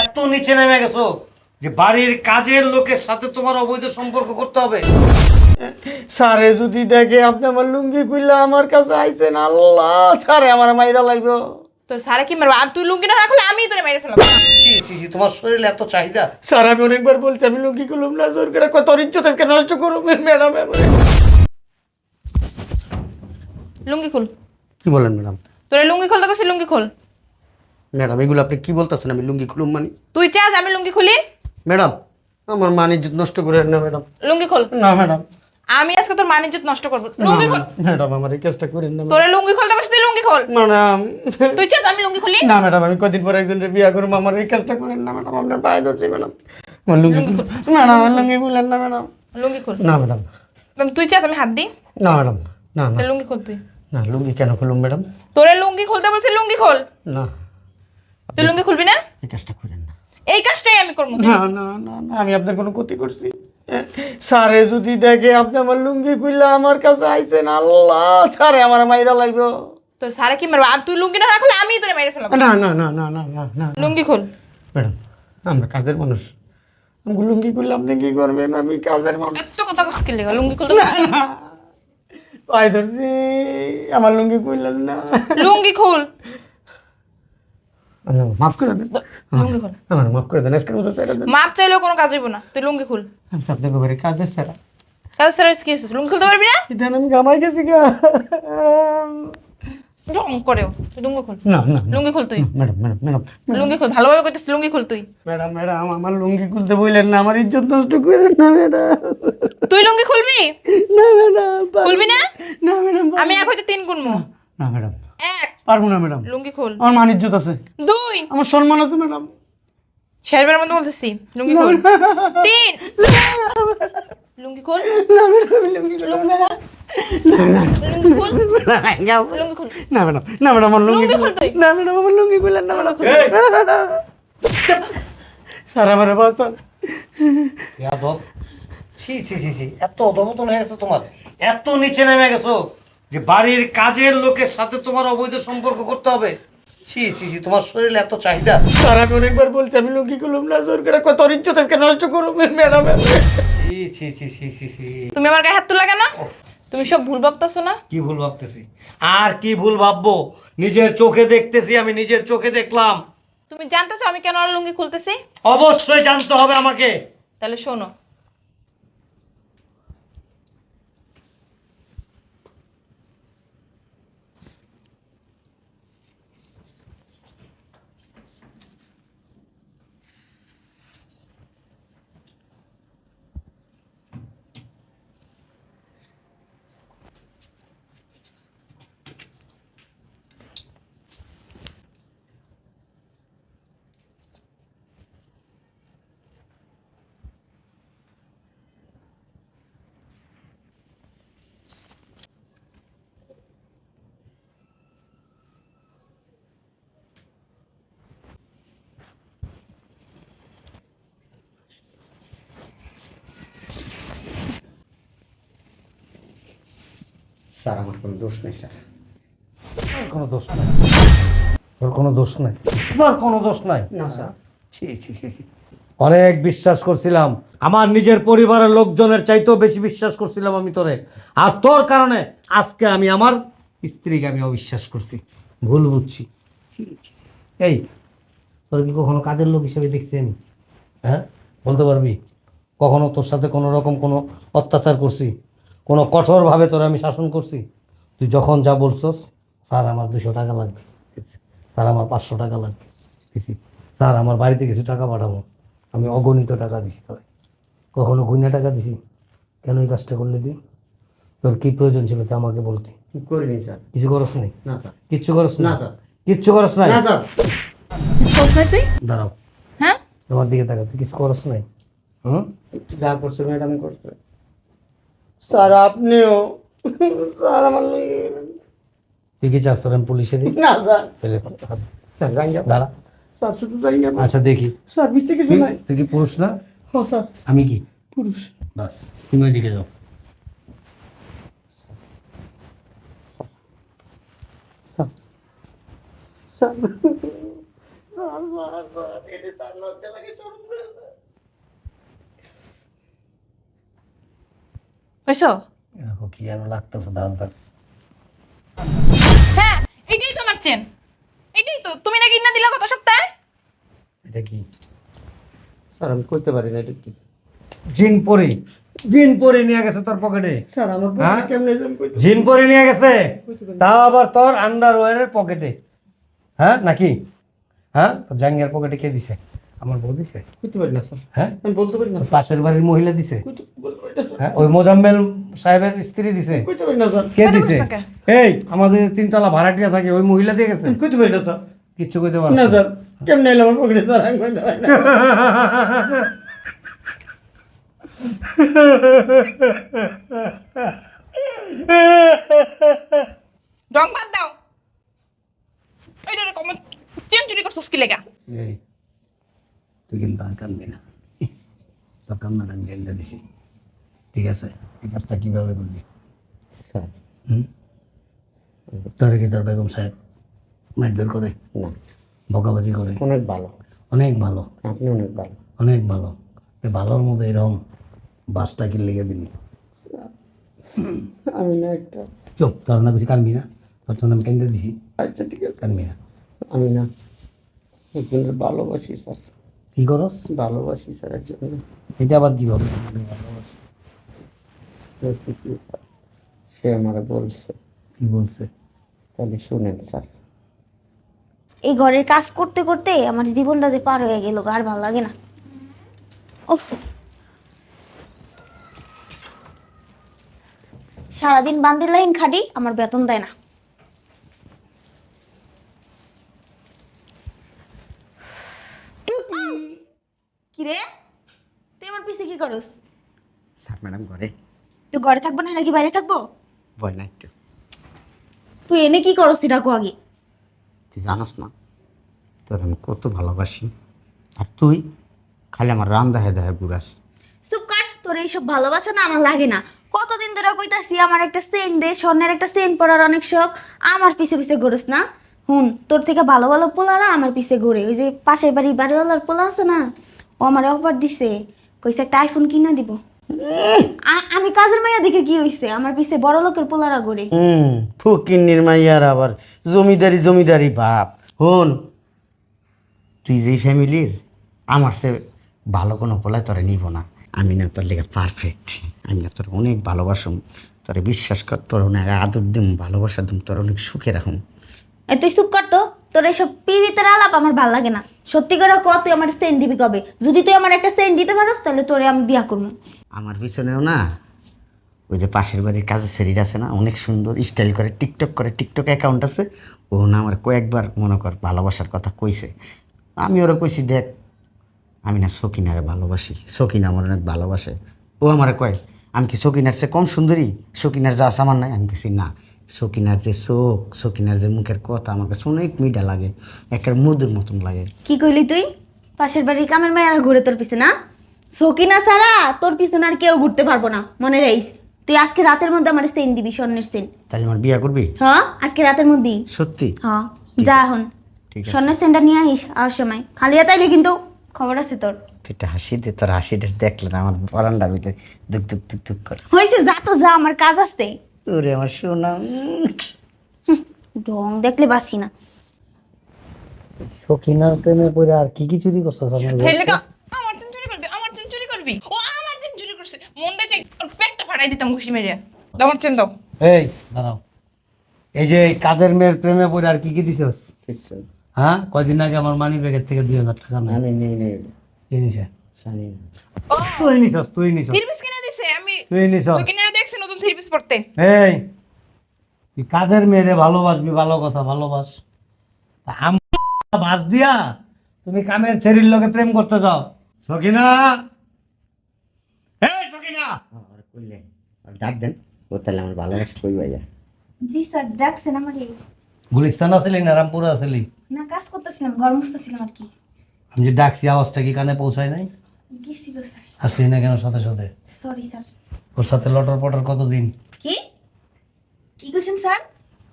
এত নিচে নেমে গেছো যে বাড়ির কাজের লোকের সাথে তোমার অবৈধ সম্পর্ক করতে হবে স্যারে যদি দেখে আপনি আমার লুঙ্গি খুললে আমার কাছে আইছেন আল্লাহ স্যারে আমার মাইরা লাগবে তোর সারা কি মারবো আর তুই লুঙ্গি না রাখলে আমি তোরে মেরে ফেলাবো ছি ছি তোমার শরীরে এত চাহিদা স্যার আমি অনেকবার বলছি আমি লুঙ্গি খুলুম না করে কত ইজ্জত আজকে নষ্ট করুম ম্যাডাম লুঙ্গি খুল কি বলেন ম্যাডাম তোরে লুঙ্গি খুলতে কইছি লুঙ্গি খোল। ম্যাডাম এগুলো আপনি কি বলতেছেন? আমি লুঙ্গি খুলুম মানি। তুই চাস আমি লুঙ্গি খুলি? ম্যাডাম আমার মান ইজ্জত নষ্ট করে না ম্যাডাম। লুঙ্গি খোল। না ম্যাডাম। আমি আজকে তোর মান ইজ্জত নষ্ট করব। লুঙ্গি খোল। ম্যাডাম আমার এই করেন না তোরে লুঙ্গি খুলতে কইছি তুই লুঙ্গি খোল। ম্যাডাম। তুই চাস আমি লুঙ্গি খুলি? না ম্যাডাম আমি কদিন পরে একজনের বিয়া করব আমার এই কাজটা করেন না ম্যাডাম আপনার পায়ে ধরছি ম্যাডাম। আমার লুঙ্গি ম্যাডাম আমার লুঙ্গি খুলেন না ম্যাডাম। লুঙ্গি খোল। না ম্যাডাম। তুই চাস আমি হাত দিই? না ম্যাডাম। না না লুঙ্গি খোল তুই। না লুঙ্গি কেন খুলুম ম্যাডাম? তোরে লুঙ্গি খুলতে বলছি লুঙ্গি খোল। না। তুই লুঙ্গি খুলবি না? এই কাজটা করেন না। এই কাজটাই আমি করব না না না না আমি আপনার কোনো ক্ষতি করছি। স্যারে যদি দেখে আপনি আমার লুঙ্গি খুললে আমার কাছে আইছেন আল্লাহ স্যারে আমার মাইরা লাগবে তোর সারা কি মারবো? আর তুই লুঙ্গি না রাখলে আমি তোরে মেরে ফেলাবো। না না না না না না না লুঙ্গি খোল। ম্যাডাম আমরা কাজের মানুষ। আমি লুঙ্গি খুললে আপনি কি করবেন? আমি কাজের মানুষ। এত কথা কস কি লেগে? লুঙ্গি খুলতে পায়ে ধরছি আমার লুঙ্গি খুললেন না। লুঙ্গি খুল। আমার মাফ করে দেন। লুঙ্গি খুল। আমার মাফ করে দেন আজকের মতো ছেড়ে দেন। মাপ চাইলেও কোনো কাজ হইব না তুই লুঙ্গি খুল। আমি তো আপনাকে কাজের কাজের কি লুঙ্গি খুলতে পারবি না? এটা আমি গামাই গেছি গা। করেও। লুঙ্গি খুল। না না লুঙ্গি খুল তুই। Madam madam madam. লুঙ্গি খুল ভালোভাবে কইতেছিস লুঙ্গি খুল তুই। ম্যাডাম ম্যাডাম আমার লুঙ্গি খুলতে বললেন না আমার ইজ্জত নষ্ট করলেন না ম্যাডাম। তুই লুঙ্গি খুলবি? না ম্যাডাম খুলবি না? না ম্যাডাম আমি এক হইতে তিন গুনবো না ম্যাডাম। এক। পারব না ম্যাডাম। লুঙ্গি খুল। আমার মান ইজ্জত আছে। দুই। আমার সম্মান আছে ম্যাডাম। শেষবারের মতো বলতেছি লুঙ্গি খুল। তিন। লুঙ্গি খুল। লুঙ্গি খুল। খুল না ম্যাডাম না ম্যাডাম লুঙ্গি না ম্যাডাম লুঙ্গি না ম্যাডাম ছি এত হয়ে তোমার এত নিচে নেমে গেছো যে বাড়ির কাজের লোকের সাথে তোমার অবৈধ সম্পর্ক করতে হবে ছি ছি ছি তোমার শরীরে এত চাহিদা স্যার আমি অনেকবার বলছি আমি লুঙ্গি খুলুম না জোর করে কত নষ্ট করুম ম্যাডাম ছি ছি ছি ছি ছি ছি তুমি আমার গায়ে হাত তুলা কেন? তুমি সব ভুল ভাবতেছো না? কি ভুল ভাবতেছি? আর কি ভুল ভাববো? নিজের চোখে দেখতেছি আমি নিজের চোখে দেখলাম। তুমি জানতেছো আমি কেন আর লুঙ্গি খুলতেছি? অবশ্যই জানতে হবে আমাকে। তাহলে শোনো স্যার আমার কোনো দোষ নেই স্যার। আমার কোনো দোষ নাই। ওর কোনো দোষ নাই? তোমার কোনো দোষ নাই? না স্যার। ছি ছি ছি ছি। অনেক বিশ্বাস করছিলাম। আমার নিজের পরিবারের লোকজনের চাইতেও বেশি বিশ্বাস করছিলাম আমি তোরে। আর তোর কারণে আজকে আমি আমার স্ত্রীকে আমি অবিশ্বাস করছি। ভুল বুঝছি। এই তোর কি কখনো কাজের লোক হিসেবে দেখছি আমি? হ্যাঁ? বলতে পারবি? কখনো তোর সাথে কোনো রকম কোনো অত্যাচার করছি? কোনো কঠোরভাবে তোর আমি শাসন করছি? তুই যখন যা বলছস স্যার আমার দুশো টাকা লাগবে। স্যার আমার পাঁচশো টাকা লাগবে। দিছি। স্যার আমার বাড়িতে কিছু টাকা পাঠাবো। আমি অগণিত টাকা দিছি তোরে। কখনো গুইনা টাকা দিছি? কেন এই কাজটা করলি তুই? তোর কি প্রয়োজন ছিল তা আমাকে বলতে। করিনি স্যার। কিছু করস নাই? না স্যার। কিচ্ছু করস না না, স্যার। কিচ্ছু করস নাই? না স্যার। তুই? দাঁড়াও। হ্যাঁ? তোমার দিকে তাকা তুই কিছু করস নাই? হুম? যা করছে ম্যাডাম করছে। স্যার আপনিও স্যার আমার তুই কি চাস তোর আমি পুলিশে দিই না স্যার তাহলে স্যার না দাঁড়া স্যার শুধু না আচ্ছা দেখি স্যার ভিত্তি কিছু নাই তুই কি পুরুষ না ও স্যার আমি কি পুরুষ বাস তুমি ওইদিকে যাও স্যার স্যার স্যার স্যার এটা স্যার লজ্জা লাগে শরম করে স্যার বুঝছ এরকম কি যেন লাগতেছে দাঁড়ান দাঁড়ান। হ্যাঁ এটাই তো আমার চেন এটাই তো। তুমি নাকি না দিলা গত সপ্তাহে? এটা কি? স্যার আমি কইতে পারি না এটা কি। জিন পরি। জিন পরি নিয়ে গেছে তোর পকেটে। স্যার আমার হ্যাঁ? কেমনে যাম কইতে জিন পরি নিয়ে গেছে। তাও আবার তোর আন্ডারওয়্যারের পকেটে। হ্যাঁ নাকি? হ্যাঁ তোর জাঙ্গিয়ার পকেটে কে দিছে? আমার বউ দিছে? কইতে পারি না স্যার। হ্যাঁ? আমি বলতে পারি না পাশের বাড়ির মহিলা দিছে? পারি হ্যাঁ ওই মোজাম্মেল সাহেবের স্ত্রী দিছে? কইতে পারি না স্যার। কে দিছে? এই আমাদের তিনতলা ভাড়াটিয়া থাকে ওই মহিলা দিয়ে গেছে? কইতে পারি না স্যার। কিচ্ছু কইতে না স্যার। কেমনে এলো আমার পকেটে স্যার আমি কইতে পারি না রং বাদ দাও। এইটা চেন চুরি করছিস কি লেগা? এই তুই কিন্তু আর কানবি না। তোর কান্নাটা আমি গেন্দা দিছি। ঠিক আছে? এই কাজটা কীভাবে করবি? স্যার। হুম? তোর কি তোর বেগম সাহেব মারধর করে? বকাবাজি করে? অনেক ভালো। অনেক ভালো। আপনি অনেক ভালো। অনেক ভালো। ভালোর মতো এরকম বাসটা কি লেগে দিলি। আমি না একটা চুপ তোর না কিছু কানবি না। তোর আমি কেন্দ্রে দিছি? আচ্ছা ঠিক আছে। কানবি না। আমি না ভালোবাসি স্যার। কি করস ভালোবাসি স্যার একজনের এটা আবার কি হবে স্যার সে আমারে বলছে। কি বলছে? তাহলে শুনেন স্যার। এই ঘরের কাজ করতে করতে আমার জীবনটা যে পার হয়ে গেল আর ভালো লাগে না। উফ। সারাদিন বান্দির লাইন খাটি আমার বেতন দেয় না কিরে তুই আমার পিছে কি করস? স্যার ম্যাডাম ঘরে। তুই ঘরে থাকব না নাকি বাইরে থাকব? না একটু। তুই এনে কি করস তুই ডাকো আগে? তুই জানাস না তোর আমি কত ভালোবাসি। আর তুই খালি আমার ঘুরাস। চুপ তোর এইসব ভালোবাসা না আমার লাগে না। কতদিন ধরে কইতাছি আমার একটা সেন দে স্বর্ণের একটা সেন পরার অনেক শখ আমার পিছে পিছে ঘুরস না? হুন তোর থেকে ভালো ভালো পোলারা আমার পিছে ঘুরে ওই যে পাশের বাড়ির বাড়িওয়ালার পোলা আছে না ও আমার অফার দিছে। কইছে একটা আইফোন কিনা দিব। আ- আমি কাজের মাইয়া দেখে কি হইছে? আমার পিছে বড় লোকের পোলারা ঘুরে। হুম ফকির মাইয়ার আবার জমিদারি জমিদারি বাপ। হন তুই যে ফ্যামিলির আমার সে ভালো কোনো পোলায় তোরা নিব না। আমি না তোর লেগে পারফেক্ট আমি না তোর অনেক ভালোবাসুম। তোরে বিশ্বাস কর তোর অনেক আদর দিম ভালোবাসা দিম তোর অনেক সুখে রাখুম। এ তুই চুপ কর তো। তোর এইসব পিড়িতের আলাপ আমার ভালো লাগে না। সত্যি করে ক, তুই আমার সেন দিবি কবে? যদি তুই আমার একটা সেন দিতে পারস, তাহলে তোরে আমি বিয়া করব। আমার পিছনেও না, ওই যে পাশের বাড়ির কাজের শরীর আছে না, অনেক সুন্দর স্টাইল করে টিকটক করে টিকটক অ্যাকাউন্ট আছে। ও না আমার কয়েকবার, মনে কর, ভালোবাসার কথা কইছে। আমি ওরা কইছি, দেখ, আমি না সকিনারে ভালোবাসি। সকিনা আমার অনেক ভালোবাসে। ও আমার কয়, আমি কি সকিনার চেয়ে কম সুন্দরী? সকিনার যা আমার নাই? আমি কিছু না। সকিনার যে চোখ সকিনার যে মুখের কথা আমার কাছে অনেক মিঠা লাগে একের মধুর মতন লাগে। কি কইলি তুই? পাশের বাড়ির কামের মেয়েরা ঘুরে তোর পিছে না সকিনা সারা তোর পিছনে আর কেউ ঘুরতে পারব না মনে রাইস তুই আজকে রাতের মধ্যে আমার সেন দিবি স্বর্ণের সেন তাহলে আমার বিয়া করবি? হ্যাঁ আজকে রাতের মধ্যেই। সত্যি? হ্যাঁ যা এখন। স্বর্ণের সেনটা নিয়ে আইস আর সময়। খালি তাইলে কিন্তু খবর আছে তোর। একটা হাসি দে তোর হাসিটা দেখলে না আমার বারান্দার ভিতরে দুক দুক দুক দুক করে। হয়েছে যা তো যা আমার কাজ আছে। ওরে আমার সোনা ঢং দেখলে বাসি না। সখিনার প্রেমে পড়ে আর কি কি চুরি করছিস আমার চুরি করবি আমার চুরি করবি ও আমার চুরি করছে। মনটা চাই ওর পেটটা ফাটাই দিতাম ঘুষি মেরে। দাও আমার চেন দাও। এই দাঁড়াও। এই যে কাজের মেয়ের প্রেমে পড়ে আর কি কি দিছস? হ্যাঁ? কয়দিন আগে আমার মানি ব্যাগের থেকে দুই হাজার টাকা নেই আমি নেই নেই নিছে? তুই নিছস তুই নিছস। কিনে দিছে আমি তুই নিছস? থ্রি পিস পড়তে। এই তুই কাজের মেয়েরে ভালোবাসবি ভালো কথা ভালোবাস। তা বাস দিয়া তুমি কামের ছেড়ির প্রেম করতে যাও। সখিনা এই সখিনা আর কইলে আর ডাক দেন। ও তাহলে আমার ভালোবাসা কই ভাইয়া জি স্যার ডাকছেন আমার। গুলিস্তান আসলি না রামপুরে আসলি না কাজ করতেছিলাম ঘর মুছতেছিলাম আর কি। আমি যে ডাকছি আওয়াজটা কি কানে পৌঁছায় নাই? গেছিল স্যার। আসলি না কেন সাথে সাথে? Sorry sir. ওর সাথে লটর পটর কতদিন? কি? কি কইছেন স্যার?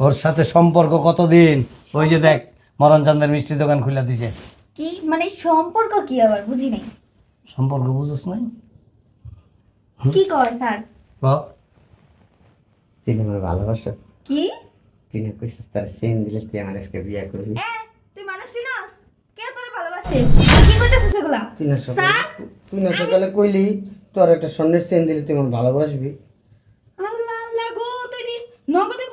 ওর সাথে সম্পর্ক কতদিন? ওই যে দেখ মরণ চান্দের মিষ্টি দোকান খুলে দিছে। কি? মানে সম্পর্ক কি আবার? বুঝি নাই। সম্পর্ক বুঝোস নাই? কি কয় স্যার? ব। তুই আমার ভালোবাসা কি? তিনি না কইছিস তার সেন দিলে তুই আমার আজকে বিয়ে করবি? এ, তুই মানুষ চিনস কে তোর ভালোবাসে? কি কইতাছিস এগুলা? তুই না সকালে স্যার? তুই না সকালে কইলি তোর একটা স্বর্ণের চেন দিলে তুই আমার ভালোবাসবি। আল্লাহ আল্লাহ গো তুই দি নগদে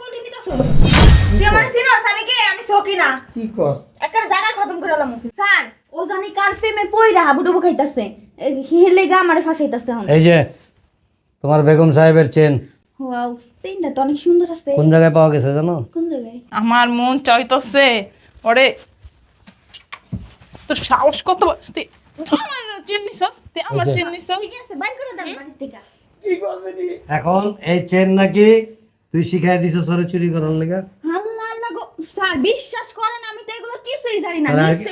তুই আমার আমি কে? আমি সকিনা কি কস? একটা জায়গা খতম করে স্যার ও জানি কার প্রেমে পইরা হাবুডুবু খাইতাছে। হিলে গা আমারে ফাঁসাইতাছে হন এই যে তোমার বেগম সাহেবের চেন। ওয়াও চেনটা তো অনেক সুন্দর আছে। কোন জায়গায় পাওয়া গেছে জানো? কোন জায়গায়? আমার মন চাইতেছে ওরে তোর সাহস কত? তুই আমার চেন নিছস তুই আমার চেন নিছস ঠিক আছে বাইর করে দেন বাড়ির থেকে। এখন এই চেন নাকি তুই শিখাই দিছ সরে চুরি করার লেগে? আল্লাহ আল্লাহ গো স্যার বিশ্বাস করেন আমি তো এগুলো কিছুই জানি না আর কি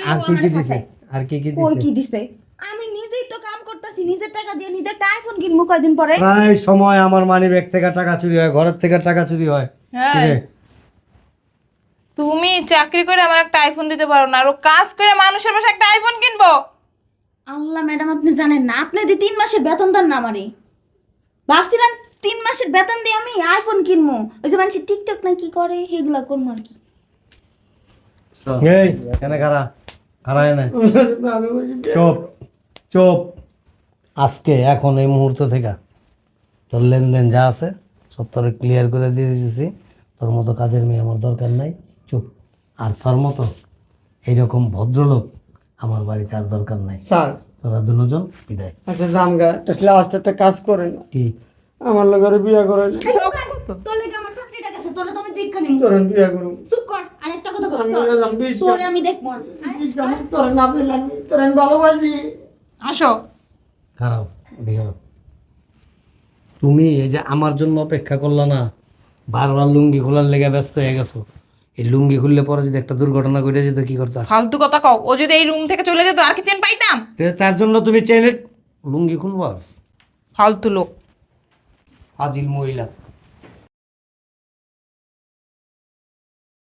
কি দিছে? আর কি কি কই দিছে? কি দিছে? আমি নিজেই তো কাম করতেছি নিজের টাকা দিয়ে নিজে একটা আইফোন কিনবো কয়দিন পরে। প্রায় সময় আমার মানি ব্যাগ থেকে টাকা চুরি হয় ঘরের থেকে টাকা চুরি হয়। হ্যাঁ। তুমি চাকরি করে আমার একটা আইফোন দিতে পারো না আর কাজ করে মানুষের বাসায় একটা আইফোন কিনবো? আল্লাহ ম্যাডাম আপনি জানেন না? আপনি দিয়ে তিন মাসের বেতন দেন না আমারে। ভাবছিলাম তিন মাসের বেতন দিয়ে আমি আইফোন কিনবো। ওই যে মানুষ টিকটক না কি করে? সেগুলা করব আর কি। এই। এনে খারা খারা এনে। চুপ। চুপ। আজকে এখন এই মুহূর্ত থেকে তোর লেনদেন যা আছে সব তোর ক্লিয়ার করে দিয়ে দিতেছি। তোর মতো কাজের মেয়ে আমার দরকার নাই। চুপ। আর তোর মতো এইরকম ভদ্রলোক আমার বাড়িতে আর দরকার নাই। স্যার তোরা দুজন বিদায়। আচ্ছা জামগা একটা লাস্ট একটা কাজ করেন। কি? আমার লোকের বিয়ে করেন তোর লেগে আমার চাকরিটা গেছে তোরে তো আমি দেখা নিব। তোরেন বিয়ে করুন চুপ কর আরেকটা কথা বল। আমি চল। বললাম, বিশ তোরে আমি দেখব। তোরেন না পেলাম তোরেন ভালোবাসি। আসো। খারাপ ওদিকে তুমি এই যে আমার জন্য অপেক্ষা করলা না বারবার লুঙ্গি খোলার লেগে ব্যস্ত হয়ে গেছো। এই লুঙ্গি খুললে পরে যদি একটা দুর্ঘটনা ঘটে যেত কি করতো? ফালতু কথা কও। ও যদি এই রুম থেকে চলে যেত আর কি চেন পাইতাম? তে তার জন্য তুমি চেনে লুঙ্গি খুলবা? ফালতু লোক। আদিল মহিলা।